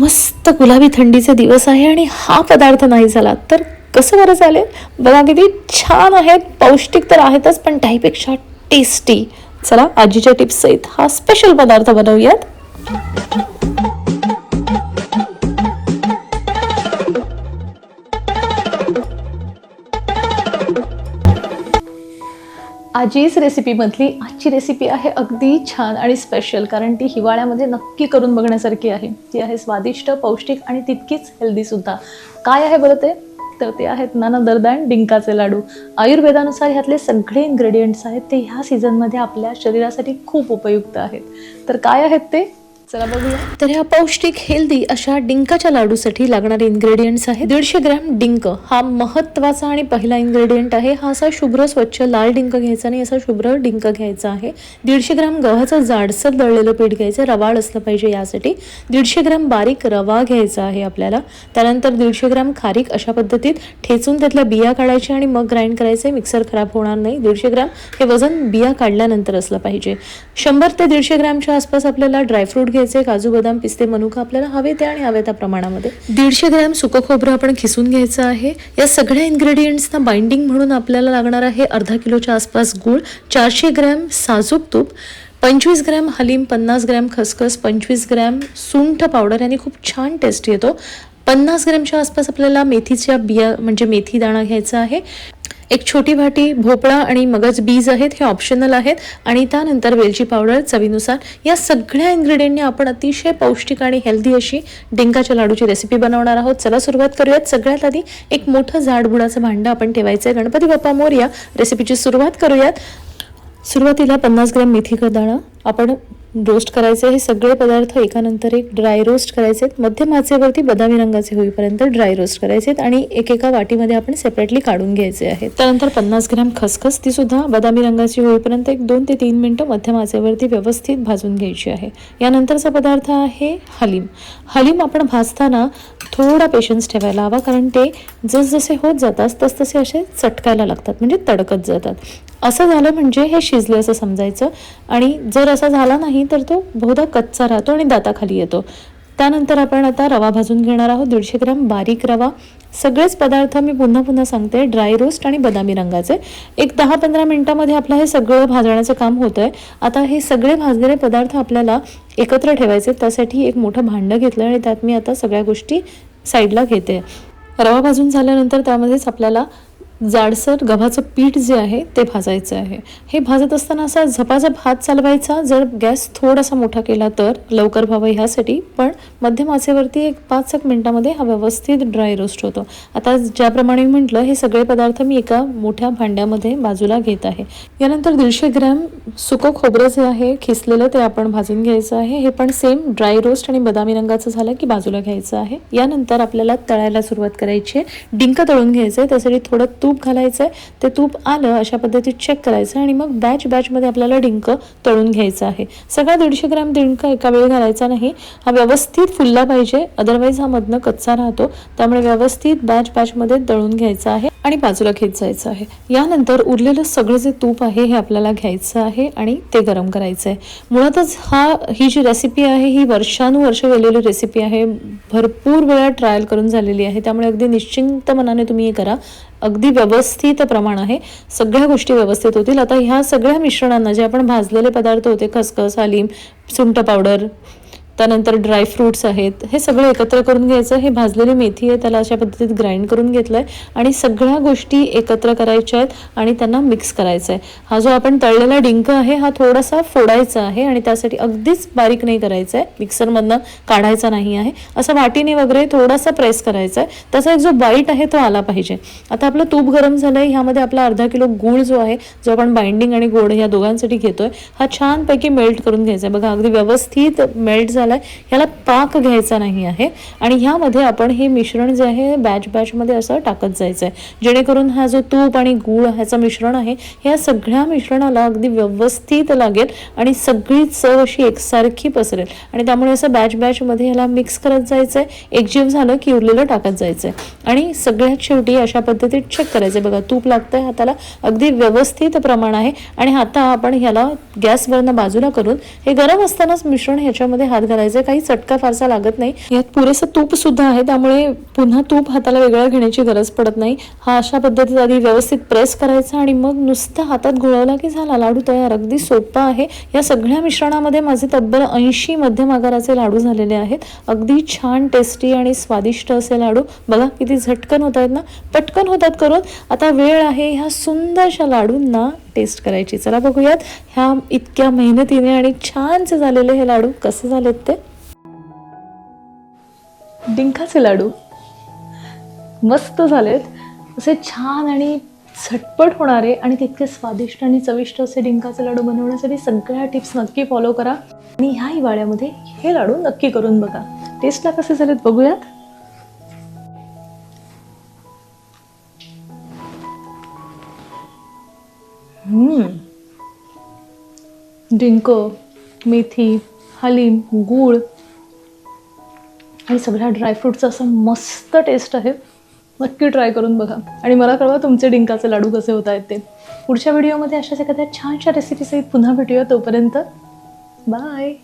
मस्त गुलाबी थंडीचे दिवस आहे आणि हा पदार्थ नाही झाला. तर कसं बरं चालेल? बघा किती छान आहेत. पौष्टिक तर आहेतच पण त्याहीपेक्षा टेस्टी चला आजीच्या टिप्स सहित हा स्पेशल पदार्थ बनवूयात. आजीच रेसिपीमधली आजची रेसिपी आहे अगदी छान आणि स्पेशल कारण ती हिवाळ्यामध्ये नक्की करून बघण्यासारखी आहे. ती आहे स्वादिष्ट पौष्टिक आणि तितकीच हेल्दीसुद्धा काय आहे बरं ते? तर ते आहेत नाना दरदान डिंकाचे लाडू. आयुर्वेदानुसार ह्यातले सगळे इन्ग्रेडियंट्स आहेत ते ह्या सीझनमध्ये आपल्या शरीरासाठी खूप उपयुक्त आहेत. तर काय आहेत ते? चला बघूया. तर ह्या पौष्टिक हेल्दी अशा डिंकाच्या लाडूसाठी लागणारे इन्ग्रेडियंट्स आहेत. दीडशे ग्रॅम डिंक हा महत्त्वाचा आणि पहिला इन्ग्रेडियंट आहे. हा असा शुभ्र स्वच्छ लाल डिंक घ्यायचा आणि असा शुभ्र डिंक घ्यायचा आहे. दीडशे ग्रॅम गव्हाचं जाडसर दळलेलं पीठ घ्यायचं. रवाळ असलं पाहिजे यासाठी. दीडशे ग्रॅम बारीक रवा घ्यायचा आहे आपल्याला. त्यानंतर दीडशे ग्रॅम खारीक अशा पद्धतीत ठेचून त्यातल्या बिया काढायच्या आणि मग ग्राइंड करायचे. मिक्सर खराब होणार नाही. दीडशे ग्रॅम हे वजन बिया काढल्यानंतर असलं पाहिजे. शंभर ते दीडशे ग्रॅमच्या आसपास आपल्याला ड्रायफ्रूट घ्यायचं काजू बदाम पिस्ते मनुका आपल्याला हवे ते आणि हवे त्या प्रमाणामध्ये. दीडशे ग्रॅम सुकं खोबरं आपण खिसून घ्यायचं आहे. या सगळ्या इन्ग्रेडियंट्सना बाइंडिंग म्हणून आपल्याला लागणार आहे अर्धा किलोच्या आसपास गूळ चारशे ग्रॅम साजूक तूप पंचवीस ग्रॅम हलीम पन्नास ग्रॅम खसखस पंचवीस ग्रॅम सुंठ पावडर याने खूप छान टेस्ट येतो. पन्नास ग्रॅमच्या आसपास आपल्याला मेथीच्या बिया म्हणजे मेथी दाणा घ्यायचा आहे. एक छोटी वाटी भोपळा आणि मगज बीज आहेत हे ऑप्शनल आहेत. आणि त्यानंतर वेलची पावडर चवीनुसार. या सगळ्या इन्ग्रेडियंटने आपण अतिशय पौष्टिक आणि हेल्दी अशी डिंकाच्या लाडूची रेसिपी बनवणार आहोत. चला सुरुवात करूयात. सगळ्यात आधी एक मोठं जाडबुडाचं भांडं आपण ठेवायचं आहे गणपती बाप्पा मोर्या रेसिपीची सुरुवात करूयात. सुरुवातीला पन्नास ग्रॅम मेथी दाणा. आपण रोस्ट करायचे हे सगळे पदार्थ एकानंतर एक ड्राय रोस्ट करायचे आहेत मध्यम आचेवरती बदामी रंगाचे होईपर्यंत ड्राय रोस्ट करायचे आहेत आणि एकेका वाटीमध्ये आपण सेपरेटली काढून घ्यायचे आहेत. त्यानंतर पन्नास ग्रॅम खसखस ती सुद्धा बदामी रंगाची होईपर्यंत एक दोन ते तीन मिनिटं मध्यम आचेवरती व्यवस्थित भाजून घ्यायची आहे. यानंतरचा पदार्थ आहे हलीम. हलीम आपण भाजताना थोडा पेशन्स ठेवायला हवा कारण ते जसजसे होत जातात तसतसे असे चटकायला लागतात म्हणजे तडकत जातात. असं झालं म्हणजे हे शिजले असं समजायचं. आणि जर असा झाला नाही तर तो बहुधा कच्चा राहतो आणि दाताखाली येतो. त्यानंतर आपण आता रवा भाजून घेणार आहोत. दीडशे ग्राम बारीक रवा. सगळेच पदार्थ मी पुन्हा पुन्हा सांगते. ड्राय रोस्ट आणि बदामी रंगाचे. एक दहा पंधरा मिनिटामध्ये आपलं हे सगळं भाजण्याचं काम होतं आहे आता हे सगळे भाजलेले पदार्थ आपल्याला एकत्र ठेवायचे. त्यासाठी एक मोठं भांडं घेतलं आणि त्यात मी आता सगळ्या गोष्टी साईडला घेते. रवा भाजून झाल्यानंतर त्यामध्येच आपल्याला जाडसर गव्हाचं पीठ जे आहे ते भाजायचं आहे. हे भाजत असताना असा झपाझप हात चालवायचा. जर गॅस थोडासा मोठा केला तर लवकर व्हावं ह्यासाठी पण मध्यम आचेवरती एक पाच एक मिनिटामध्ये हा व्यवस्थित ड्राय रोस्ट होतो. आता ज्याप्रमाणे मी म्हटलं हे सगळे पदार्थ मी एका मोठ्या भांड्यामध्ये बाजूला घेत आहे. यानंतर दीडशे ग्रॅम सुकं खोबरं जे आहे खिसलेलं ते आपण भाजून घ्यायचं आहे. हे पण सेम ड्राय रोस्ट आणि बदामी रंगाचं झालं की बाजूला घ्यायचं आहे. यानंतर आपल्याला तळायला सुरुवात करायची आहे. डिंक तळून घ्यायचं आहे. त्यासाठी थोडं तूप घालायचं आहे ते तूप आलं अशा पद्धतीत चेक करायचं आणि मग बॅच बॅचमध्ये आपल्याला डिंक तळून घ्यायचं आहे. सगळा दीडशे ग्रॅम डिंक एका वेळी घालायचा नाही. हा व्यवस्थित फुलला पाहिजे अदरवाईज हा मधनं कच्चा राहतो. त्यामुळे व्यवस्थित बॅच बॅचमध्ये तळून घ्यायचं आहे आणि बाजूला घेत जायचं आहे. यानंतर उरलेलं सगळं जे तूप आहे हे आपल्याला घ्यायचं आहे आणि ते गरम करायचं आहे मुळातच हा ही जी रेसिपी आहे ही वर्षानुवर्ष गेलेली रेसिपी आहे. भरपूर वेळा ट्रायल करून झालेली आहे. त्यामुळे अगदी निश्चिंत मनाने तुम्ही हे करा. अगदी व्यवस्थित प्रमाण आहे. सगळ्या गोष्टी व्यवस्थित होतील. आता ह्या सगळ्या मिश्रणांना जे आपण भाजलेले पदार्थ होते खसखस हालीम सुंट पावडर त्यानंतर ड्रायफ्रूट्स आहेत. हे सगळं एकत्र करून घ्यायचं. हे भाजलेली मेथी आहे. त्याला अशा पद्धतीत ग्राइंड करून घेतलं आहे आणि सगळ्या गोष्टी एकत्र करायच्या आहेत आणि त्यांना मिक्स करायचं आहे हा जो आपण तळलेला डिंक आहे हा थोडासा फोडायचा आहे आणि त्यासाठी अगदीच बारीक नाही करायचा आहे मिक्सरमधनं काढायचा नाही आहे. असं वाटीने वगैरे थोडासा प्रेस करायचा आहे त्याचा एक जो बाईट आहे तो आला पाहिजे. आता आपलं तूप गरम झालं आहे ह्यामध्ये आपला अर्धा किलो गूळ जो आहे जो आपण बाइंडिंग आणि गोड ह्या दोघांसाठी घेतोय हा छानपैकी मेल्ट करून घ्यायचा आहे. बघा अगदी व्यवस्थित मेल्ट झालाय ह्याला पाक घ्यायचा नाही आहे. आणि ह्यामध्ये आपण हे मिश्रण जे आहे बॅच बॅचमध्ये असं टाकत जायचं आहे जेणेकरून हा जो तूप आणि गूळ ह्याचं मिश्रण आहे ह्या सगळ्या मिश्रणाला अगदी व्यवस्थित लागेल आणि सगळी चव अशी एकसारखी पसरेल. आणि त्यामुळे असं बॅच बॅचमध्ये ह्याला मिक्स करत जायचं आहे एकजीव झालं की उरलेलं टाकत जायचं आहे आणि सगळ्यात शेवटी अशा पद्धतीत चेक करायचं बघा तूप लागतंय हाताला अगदी व्यवस्थित प्रमाण आहे. आणि आता आपण ह्याला गॅसवरनं बाजूला करून हे गरम असतानाच मिश्रण ह्याच्यामध्ये हात करायचं काही चटका फारसा लागत नाही. यात पुरेसं तूप सुद्धा आहे. त्यामुळे पुन्हा तूप हाताला वेगळं घेण्याची गरज पडत नाही. हा अशा पद्धतीत आधी व्यवस्थित प्रेस करायचा आणि मग नुसतं हातात घोळवला की झाला. लाडू तयार. अगदी सोपा आहे. या सगळ्या मिश्रणामध्ये माझे तब्बल ऐंशी मध्यम आकाराचे लाडू झालेले आहेत. अगदी छान टेस्टी आणि स्वादिष्ट असे लाडू. बघा किती झटकन होत आहेत ना? पटकन होतात करून. आता वेळ आहे ह्या सुंदरशा लाडूंना टेस्ट करायची. चला बघूयात ह्या इतक्या मेहनतीने आणि छानसे झालेले हे लाडू कसे झालेत. डिंकाचे लाडू. मस्त झालेत. असे छान आणि झटपट होणारे आणि तितके स्वादिष्ट आणि चविष्ट असे डिंकाचे लाडू बनवण्यासाठी सगळ्या टिप्स नक्की फॉलो करा. आणि ह्या हिवाळ्यामध्ये हे लाडू नक्की करून बघा. टेस्टला कसे झालेत बघूयात. हम्म. डिंक मेथी हलीम गूळ आणि सगळ्या ड्रायफ्रूटचा असं मस्त टेस्ट आहे. नक्की ट्राय करून बघा. आणि मला कळवा तुमचे डिंकाचे लाडू कसे होत आहेत ते. पुढच्या व्हिडिओमध्ये अशाच एखाद्या छानशा रेसिपीसहित पुन्हा भेटूया तोपर्यंत. बाय